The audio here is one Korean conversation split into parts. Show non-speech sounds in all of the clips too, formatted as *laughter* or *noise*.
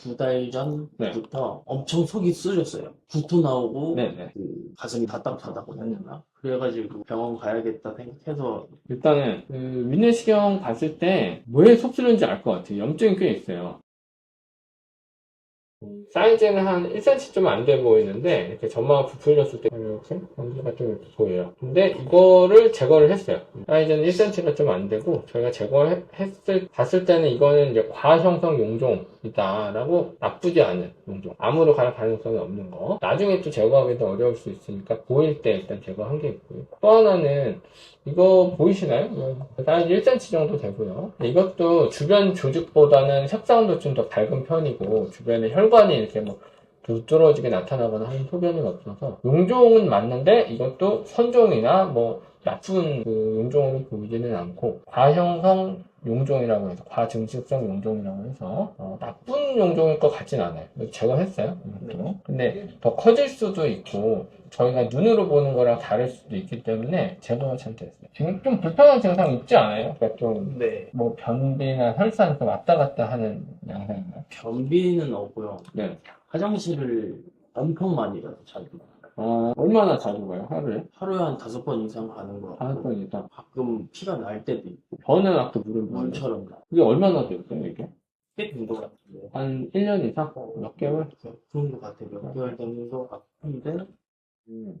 두달 네. 전부터 엄청 속이 쓰렸어요. 구토 나오고 네네. 그 가슴이 답답하다고 해야 되나? 그래가지고 병원 가야겠다 생각해서 일단은 그 위내시경 봤을 때 뭐에 속 쓰는지 알 것 같아요. 염증이 꽤 있어요. 음, 사이즈는 한 1cm 좀 안 돼 보이는데 이렇게 점마가 부풀렸을 때 이렇게 검지가 좀 이렇게 보여요. 근데 이거를 제거를 했어요. 사이즈는 1cm가 좀 안 되고 저희가 제거했을 봤을 때는 이거는 이제 과형성 용종이다 라고 나쁘지 않은 용종. 암으로 갈 가능성이 없는 거. 나중에 또 제거하기도 어려울 수 있으니까 보일 때 일단 제거한 게 있고요. 또 하나는 이거 보이시나요? 사이즈 1cm 정도 되고요. 이것도 주변 조직보다는 색상도 좀 더 밝은 편이고 주변에 혈 관이 이렇게 뭐 두드러지게 나타나거나 하는 소변은 없어서 용종은 맞는데 이것도 선종이나 뭐 나쁜 그 용종으로 보이지는 않고 과형성 용종이라고 해서 과증식성 용종이라고 해서 어, 나쁜 용종일 것 같진 않아요. 제거했어요. 이것도. 근데 더 커질 수도 있고 저희가 눈으로 보는 거랑 다를 수도 있기 때문에 제거가 잘 됐어요. 지금 좀 불편한 증상 있지 않아요? 그러니까 좀네뭐 변비나 설사 그 왔다 갔다 하는 양상인가요? 변비는 없고요. 네. 화장실을 엄청 많이 가서 자주 어, 얼마나 자주 가요? 하루에? 하루에 한 다섯 번 이상 가는 거 다섯 같고 번 이상. 가끔 피가 날 때도 있고 저는 아까 물을 먹어요. 물처럼 나. 그게 얼마나 됐어요, 이게? 꽤된것 같은데 한 1년 이상? 몇 개월? 그런 것 같아요. 몇 개월 정도 같은데 음.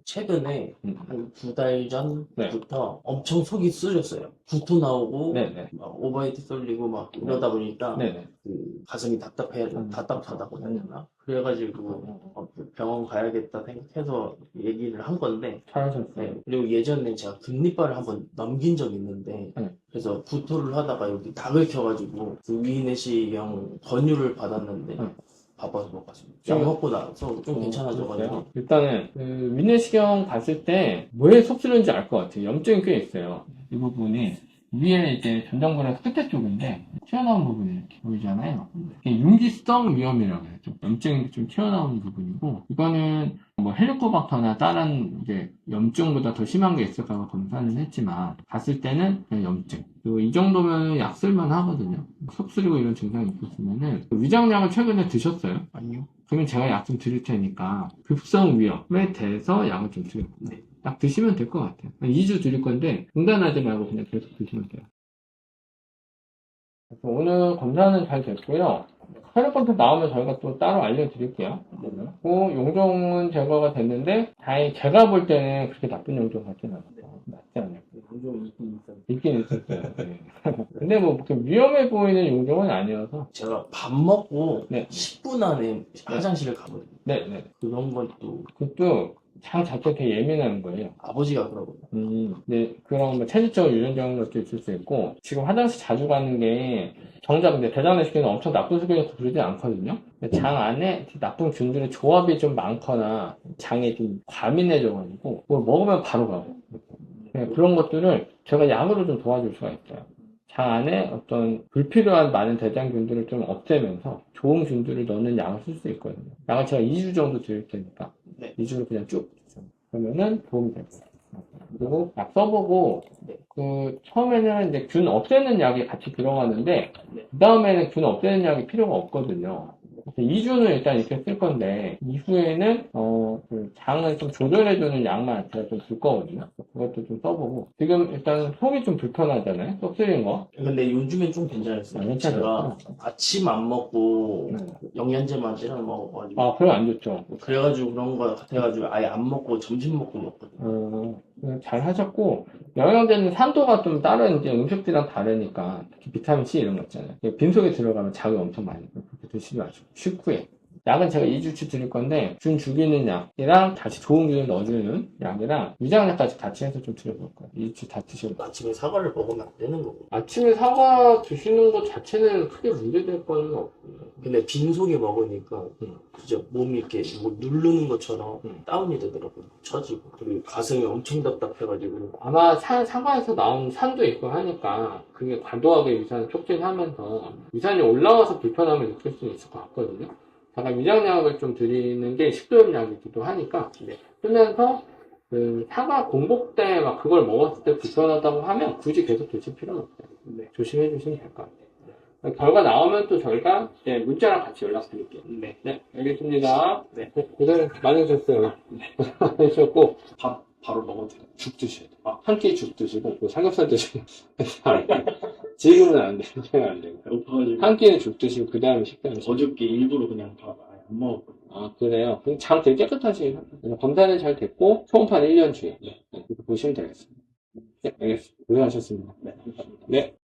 최근에 음. 한두달 전부터 엄청 속이 쓰렸어요. 구토 나오고 네네. 막 오버헤드 쏠리고 막 이러다 보니까 네네. 그 가슴이 답답해 음. 답답하다고 해야 되나? 그래가지고 어, 병원 가야겠다 생각해서 얘기를 한 건데 잘하셨어요. 네. 그리고 예전에 제가 금리발을 한번 넘긴 적이 있는데 네. 그래서 구토를 하다가 여기 닭을 켜가지고 그 위내시경 권유를 받았는데 네. 바빠서 못 갔습니다. 먹고 나서 좀 어, 괜찮아져가지고? 일단은 그 위내시경 봤을 때 뭐에 속 쓰는지 알 것 같아요. 염증이 꽤 있어요. 이 부분이 위에 이제 전정근의 끝에 쪽인데 튀어나온 부분이 이렇게 보이잖아요. 이게 윤기성 위염이라고 해요. 좀 염증이 좀 튀어나오는 부분이고 이거는 뭐 헬리코박터나 다른 이제 염증보다 더 심한 게 있을까 검사는 했지만 봤을 때는 그냥 염증. 그리고 이 정도면 약 쓸만 하거든요. 속 쓰리고 이런 증상이 있었으면은 위장약을 최근에 드셨어요? 아니요. 그러면 제가 약 좀 드릴 테니까 급성 위험에 대해서 약을 좀 드릴게요. 네. 약 드시면 될 것 같아요. 한 2주 드릴 건데 중단하지 말고 그냥 계속 드시면 돼요. 그래서 오늘 검사는 잘 됐고요. 혈액 검사 나오면 저희가 또 따로 알려드릴게요. 그 용종은 제거가 됐는데 다행히 제가 볼 때는 그렇게 나쁜 용종 같진 않아요. 낫지 않아요. 좀 있긴 있었어요. 네. *laughs* 근데 뭐 그렇게 위험해 보이는 용종은 아니어서 제가 밥 먹고 네. 10분 안에 화장실을 가거든요. 네 네. 그런 것도 그것도 장 자체가 되게 예민한 거예요. 아버지가 그러거든요. 음, 네, 그런 뭐 체질적으로 유전적인 것도 있을 수 있고, 지금 화장실 자주 가는 게, 정작 근데 대장내시경은 엄청 나쁜 수준이라서 그러지 않거든요? 근데 장 안에 나쁜 균들의 조합이 좀 많거나, 장이 좀 과민해져가지고, 뭘 먹으면 바로 가고. 네, 그런 것들을 제가 약으로 좀 도와줄 수가 있어요. 장 안에 어떤 불필요한 많은 대장균들을 좀 없애면서 좋은 균들을 넣는 약을 쓸 수 있거든요. 약을 제가 2주 정도 드릴 테니까 네. 2주를 그냥 쭉 주세요. 그러면은 도움이 될 거예요. 그리고 약 써보고 네. 그 처음에는 이제 균 없애는 약이 같이 들어가는데 네. 그 다음에는 균 없애는 약이 필요가 없거든요. 그래서 2주는 일단 이렇게 쓸 건데 이후에는 어, 그 장을 좀 조절해주는 약만 제가 좀 줄 거거든요. 그것도 좀 써보고 지금 일단 속이 좀 불편하잖아요. 쏙 쓰린 거. 근데 요즘엔 좀 괜찮았어요. 아, 괜찮았어요? 제가 아침 안 먹고 네. 영양제만 찌랑 먹어가지고 아, 그럼 안 좋죠. 그래가지고 그런 거 같아가지고 아예 안 먹고 점심 먹고 먹거든요. 어, 잘 하셨고, 영양제는 산도가 좀 다른 이제 음식들이랑 다르니까, 특히 비타민C 이런 거 있잖아요. 빈속에 들어가면 자극이 엄청 많이. 그렇게 드시지 마시고, 식후에. 약은 제가 2주치 드릴 건데, 균 죽이는 약이랑 다시 좋은 균을 넣어주는 약이랑 위장약까지 같이 해서 좀 드려볼 거예요. 2주치 다 드시고. 아침에 사과를 먹으면 안 되는 거고. 아침에 사과 드시는 것 자체는 크게 문제될 거는 없고요. 근데 빈속에 먹으니까 음. 그저 몸이 이렇게 뭐 누르는 것처럼 음. 다운이 되더라고요. 처지고 그리고 가슴이 엄청 답답해가지고 아마 사, 사과에서 나온 산도 있고 하니까 그게 과도하게 위산을 촉진하면서 위산이 올라와서 불편함을 느낄 수 있을 것 같거든요. 잠깐 위장약을 좀 드리는 게 식도염약이기도 하니까 네. 쓰면서 그 사과 공복 때 막 그걸 먹었을 때 불편하다고 하면 굳이 계속 드실 필요는 없어요. 네. 조심해 주시면 될 것 같아요. 결과 나오면 또 저희가 네, 문자랑 같이 연락드릴게요. 네. 네, 알겠습니다. 네. 고생 많으셨어요. 많으셨고, 밥 바로 먹어도 돼요. 죽 드셔야 돼요. 아, 한끼 죽 드시고, 그 삼겹살 드시고. *laughs* 지금은 안 돼요. 지금은 안 돼요. 배고파가지고 한 끼는 죽 드시고, 그 다음에 식단. 어저께 일부러 그냥 밥 안 먹었거든요. 아, 그래요? 그럼 장 되게 깨끗하시네요. 검사는 잘 됐고, 초음파는 1년 주에. 네, 그렇게 보시면 되겠습니다. 네, 알겠습니다. 고생하셨습니다. 네, 감사합니다. 네.